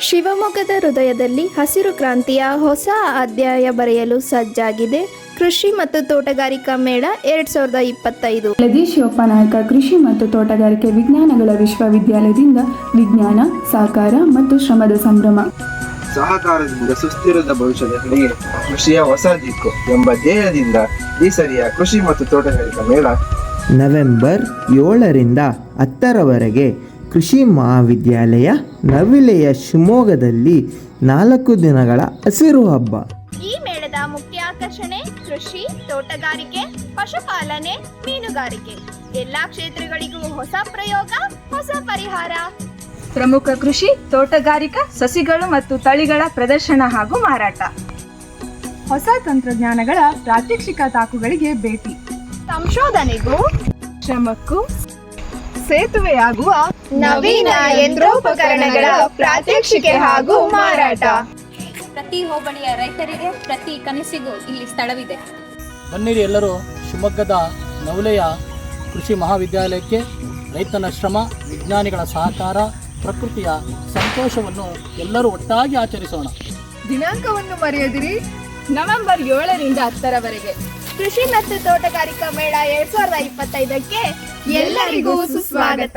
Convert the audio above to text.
ಶಿವಮೊಗ್ಗದ ಹೃದಯದಲ್ಲಿ ಹಸಿರು ಕ್ರಾಂತಿಯ ಹೊಸ ಅಧ್ಯಾಯ ಬರೆಯಲು ಸಜ್ಜಾಗಿದೆ. ಕೃಷಿ ಮತ್ತು ತೋಟಗಾರಿಕಾ ಮೇಳ ಎರಡ್ ಸಾವಿರದ ಇಪ್ಪತ್ತೈದು. ಲದಿ ಶಿವಪ್ಪ ನಾಯಕ ಕೃಷಿ ಮತ್ತು ತೋಟಗಾರಿಕೆ ವಿಜ್ಞಾನಗಳ ವಿಶ್ವವಿದ್ಯಾಲಯದಿಂದ ವಿಜ್ಞಾನ ಸಹಕಾರ ಮತ್ತು ಶ್ರಮದ ಸಂಭ್ರಮ. ಸಹಕಾರದಿಂದ ಸುಸ್ಥಿರದ ಭವಿಷ್ಯದ ಕಡೆಗೆ ಕೃಷಿಯ ಹೊಸ ದಿಕ್ಕು ಎಂಬ ಧ್ಯೇಯದಿಂದ ಈ ಸರಿಯ ಕೃಷಿ ಮತ್ತು ತೋಟಗಾರಿಕಾ ಮೇಳ ನವೆಂಬರ್ ಏಳರಿಂದ ಹತ್ತರವರೆಗೆ ಕೃಷಿ ಮಹಾವಿದ್ಯಾಲಯ ನವಿಲೆಯ ಶಿವಮೊಗ್ಗದಲ್ಲಿ ನಾಲ್ಕು ದಿನಗಳ ಹಸಿರು ಹಬ್ಬ. ಈ ಮೇಳದ ಮುಖ್ಯ ಆಕರ್ಷಣೆ ಕೃಷಿ ತೋಟಗಾರಿಕೆ ಪಶುಪಾಲನೆ ಮೀನುಗಾರಿಕೆ. ಎಲ್ಲಾ ಕ್ಷೇತ್ರಗಳಿಗೂ ಹೊಸ ಪ್ರಯೋಗ ಹೊಸ ಪರಿಹಾರ. ಪ್ರಮುಖ ಕೃಷಿ ತೋಟಗಾರಿಕಾ ಸಸಿಗಳು ಮತ್ತು ತಳಿಗಳ ಪ್ರದರ್ಶನ ಹಾಗೂ ಮಾರಾಟ. ಹೊಸ ತಂತ್ರಜ್ಞಾನಗಳ ಪ್ರಾತ್ಯಕ್ಷಿಕ ತಾಕುಗಳಿಗೆ ಭೇಟಿ. ಸಂಶೋಧನೆಗೂ ಶ್ರಮಕ್ಕೂ ಸೇತುವೆಯಾಗುವ ನವೀನ ಯಂತ್ರೋಪಕರಣಗಳ ಪ್ರಾತ್ಯಕ್ಷಿಕೆ ಹಾಗೂ ಮಾರಾಟ. ಪ್ರತಿ ಹೋಬಳಿಯ ರೈತರಿಗೆ ಪ್ರತಿ ಕನಸಿಗೂ ಇಲ್ಲಿ ಸ್ಥಳವಿದೆ. ಬನ್ನಿರಿ ಎಲ್ಲರೂ ಶಿವಮೊಗ್ಗದ ನವಲೆಯ ಕೃಷಿ ಮಹಾವಿದ್ಯಾಲಯಕ್ಕೆ ರೈತನ ಶ್ರಮ ವಿಜ್ಞಾನಿಗಳ ಸಹಕಾರ ಪ್ರಕೃತಿಯ ಸಂತೋಷವನ್ನು ಎಲ್ಲರೂ ಒಟ್ಟಾಗಿ ಆಚರಿಸೋಣ. ದಿನಾಂಕವನ್ನು ಮರೆಯದಿರಿ. ನವೆಂಬರ್ ಏಳರಿಂದ ಹತ್ತರವರೆಗೆ. ಕೃಷಿ ಮತ್ತು ತೋಟಗಾರಿಕಾ ಮೇಳ ಎರಡ್ ಸಾವಿರದ ಇಪ್ಪತ್ತೈದಕ್ಕೆ ಎಲ್ಲರಿಗೂ ಸುಸ್ವಾಗತ.